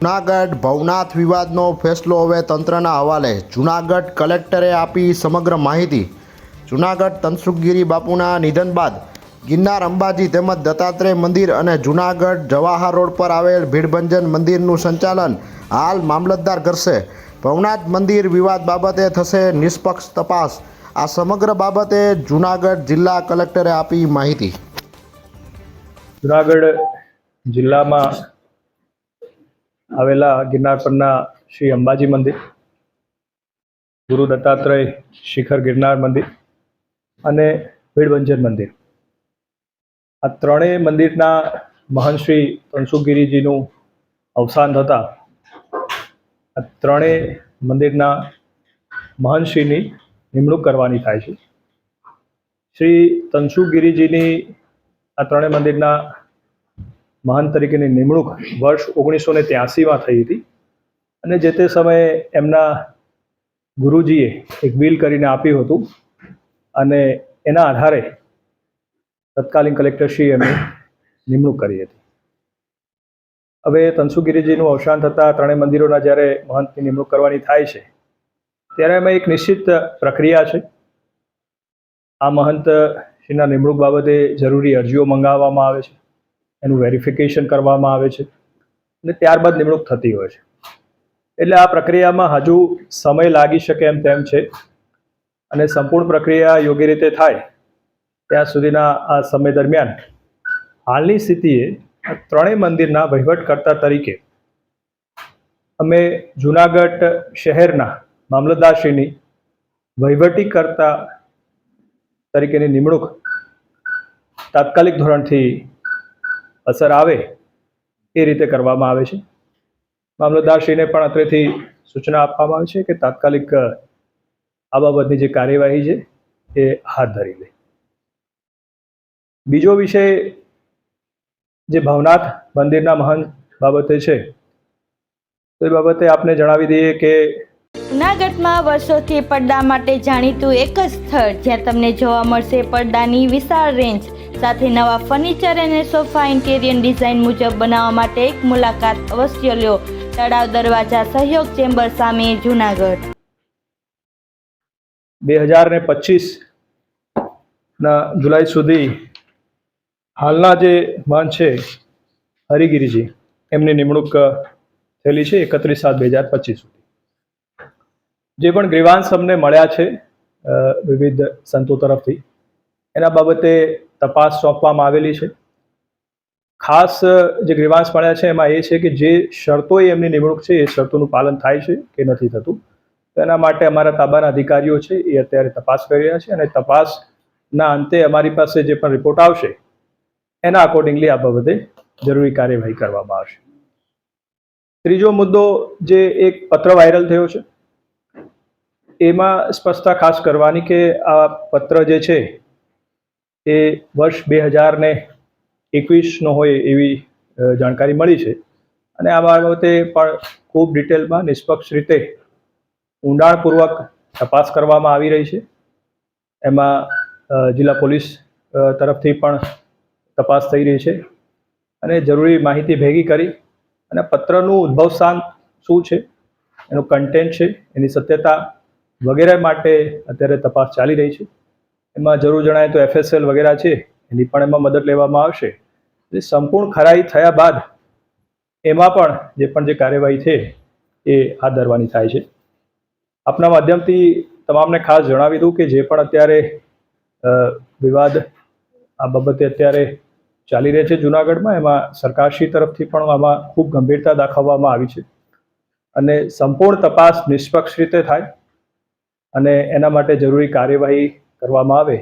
જુનાગઢ ભવનાથ વિવાદનો ફેસલો હવે તંત્રના હવાલે. જુનાગઢ કલેક્ટરે આપી સમગ્ર માહિતી. જુનાગઢ તનસુખગીરી બાપુના નિધન બાદ ગિરનાર અંબાજી તેમજ દત્તાત્રેય મંદિર અને જુનાગઢ જવાહર રોડ પર આવેલ ભીડભંજન મંદિરનું સંચાલન હાલ મામલતદાર કરશે. ભવનાથ મંદિર વિવાદ બાબતે થશે નિષ્પક્ષ તપાસ. આ સમગ્ર બાબતે જુનાગઢ જિલ્લા કલેક્ટરે આપી માહિતી. જુનાગઢ જિલ્લામાં આવેલા ગિરનાર પરના શ્રી અંબાજી મંદિર, ગુરુ દત્તાત્રેય શિખર ગિરનાર મંદિર અને ભીડભંજન મંદિર. આ ત્રણેય મંદિરના મહાન શ્રી તનસુખગીરીજીનું અવસાન થતાં આ ત્રણેય મંદિરના મહંતશ્રીની નિમણૂક કરવાની થાય છે. શ્રી તનસુખગીરીજીની આ ત્રણેય મંદિરના મહંત તરીકેની નિમણૂક વર્ષ ઓગણીસો ને ત્યાસીમાં થઈ હતી. અને જે તે સમયે એમના ગુરુજીએ એક બિલ કરીને આપ્યું હતું. અને એના આધારે તત્કાલીન કલેક્ટરશ્રીએ એમની નિમણૂક કરી હતી. હવે તનસુગીરીજીનું અવસાન થતાં ત્રણેય મંદિરોના જ્યારે મહંતની નિમણૂક કરવાની થાય છે, ત્યારે એમાં એક નિશ્ચિત પ્રક્રિયા છે. આ મહંત શ્રીના નિમણૂક બાબતે જરૂરી અરજીઓ મંગાવવામાં આવે છે, એનું વેરિફિકેશન કરવામાં આવે છે અને ત્યારબાદ નિમણૂક થતી હોય છે. એટલે આ પ્રક્રિયામાં હજુ સમય લાગી શકે એમ તેમ છે અને સંપૂર્ણ પ્રક્રિયા યોગ્ય રીતે થાય ત્યાં સુધીના આ સમય દરમિયાન હાલની સ્થિતિએ ત્રણેય મંદિરના વહીવટકર્તા તરીકે અમે જુનાગઢ શહેરના મામલતદારશ્રીની વહીવટી કરતા તરીકેની નિમણૂક તાત્કાલિક ધોરણથી અસર આવે એ રીતે કરવામાં આવે છે. મામલતદારશ્રીને પણ અત્રેથી સૂચના આપવામાં આવે છે કે તાત્કાલિક આ બાબતની જે કાર્યવાહી છે એ હાથ ધરી લે. બીજો વિષય જે ભવનાથ મંદિરના મહંત બાબતે છે, તો એ બાબતે આપને જણાવી દઈએ કે જૂનાગઢમાં વર્ષોથી પડદા માટે જાણીતું એક જ સ્થળ જ્યાં તમને જોવા મળશે પડદાની વિશાળ રેન્જ સાથે નવા ફર્નિચર અને સોફા ઇન્ટેરિયર ડિઝાઇન મુજબ બનાવવા માટે એક મુલાકાત અવશ્ય લ્યો તળાવ દરવાજા સહયોગ ચેમ્બર સામે જૂનાગઢ. બે હજાર ને પચીસ ના જુલાઈ સુધી હાલના જે માન છે હરિગીરીજી, એમની નિમણૂક થયેલી છે એકત્રીસ સાત બે હજાર પચીસ સુધી. જે પણ ગ્રીવાંશ અમને મળ્યા છે વિવિધ સંતો તરફથી, એના બાબતે તપાસ સોંપવામાં આવેલી છે. ખાસ જે ગ્રીવાંશ મળ્યા છે, એમાં એ છે કે જે શરતોએ એમની નિમણૂક છે, એ શરતોનું પાલન થાય છે કે નથી થતું. તો એના માટે અમારા તાબાના અધિકારીઓ છે, એ અત્યારે તપાસ કરી રહ્યા છે અને તપાસના અંતે અમારી પાસે જે પણ રિપોર્ટ આવશે, એના અકોર્ડિંગલી આ બાબતે જરૂરી કાર્યવાહી કરવામાં આવશે. ત્રીજો મુદ્દો જે એક પત્ર વાયરલ થયો છે એમાં સ્પષ્ટતા ખાસ કરવાની કે આ પત્ર જે છે, એ વર્ષ બે હજાર ને એકવીસનો હોય એવી જાણકારી મળી છે. અને આ બાબતે પણ ખૂબ ડિટેલમાં નિષ્પક્ષ રીતે ઊંડાણપૂર્વક તપાસ કરવામાં આવી રહી છે. એમાં જિલ્લા પોલીસ તરફથી પણ તપાસ થઈ રહી છે. અને જરૂરી માહિતી ભેગી કરી અને પત્રનું ઉદ્ભવ સ્થાન શું છે, એનું કન્ટેન્ટ છે, એની સત્યતા વગેરે માટે અત્યારે તપાસ ચાલી રહી છે. એમાં જરૂર જણાય તો એફએસએલ વગેરે છે, એની પણ એમાં મદદ લેવામાં આવશે. એટલે સંપૂર્ણ ખરાઈ થયા બાદ એમાં પણ જે પણ જે કાર્યવાહી છે, એ હાથ ધરવાની થાય છે. આપના માધ્યમથી તમામને ખાસ જણાવી દઉં કે જે પણ અત્યારે વિવાદ આ બાબતે અત્યારે ચાલી રહે છે જુનાગઢમાં, એમાં સરકારશ્રી તરફથી પણ આમાં ખૂબ ગંભીરતા દાખવવામાં આવી છે. અને સંપૂર્ણ તપાસ નિષ્પક્ષ રીતે થાય. અને એના માટે જરૂરી કાર્યવાહી કરવામાં આવે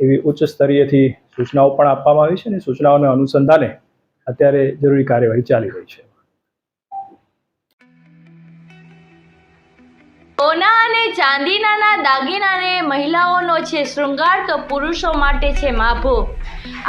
એવી ઉચ્ચ સ્તરીયથી સૂચનાઓ પણ આપવામાં આવી છે અને સૂચનાઓને અનુસંધાને અત્યારે જરૂરી કાર્યવાહી ચાલી રહી છે. સોના અને ચાંદીનાના દાગીનાને મહિલાઓનો છે શૃંગાર તો પુરુષો માટે છે માભો.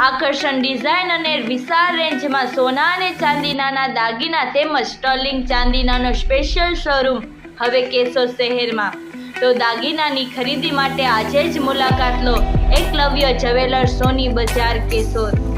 આકર્ષણ ડિઝાઇન અને વિશાળ રેન્જમાં સોના અને ચાંદીનાના દાગીના તેમજ સ્ટર્લિંગ ચાંદીનાનો સ્પેશિયલ શોરૂમ હવે કેશોદ શહેરમાં. તો દાગીનાની ખરીદી માટે આજે જ મુલાકાત લો. એકલવ્ય જવેલર સોની બજાર કેશોદ.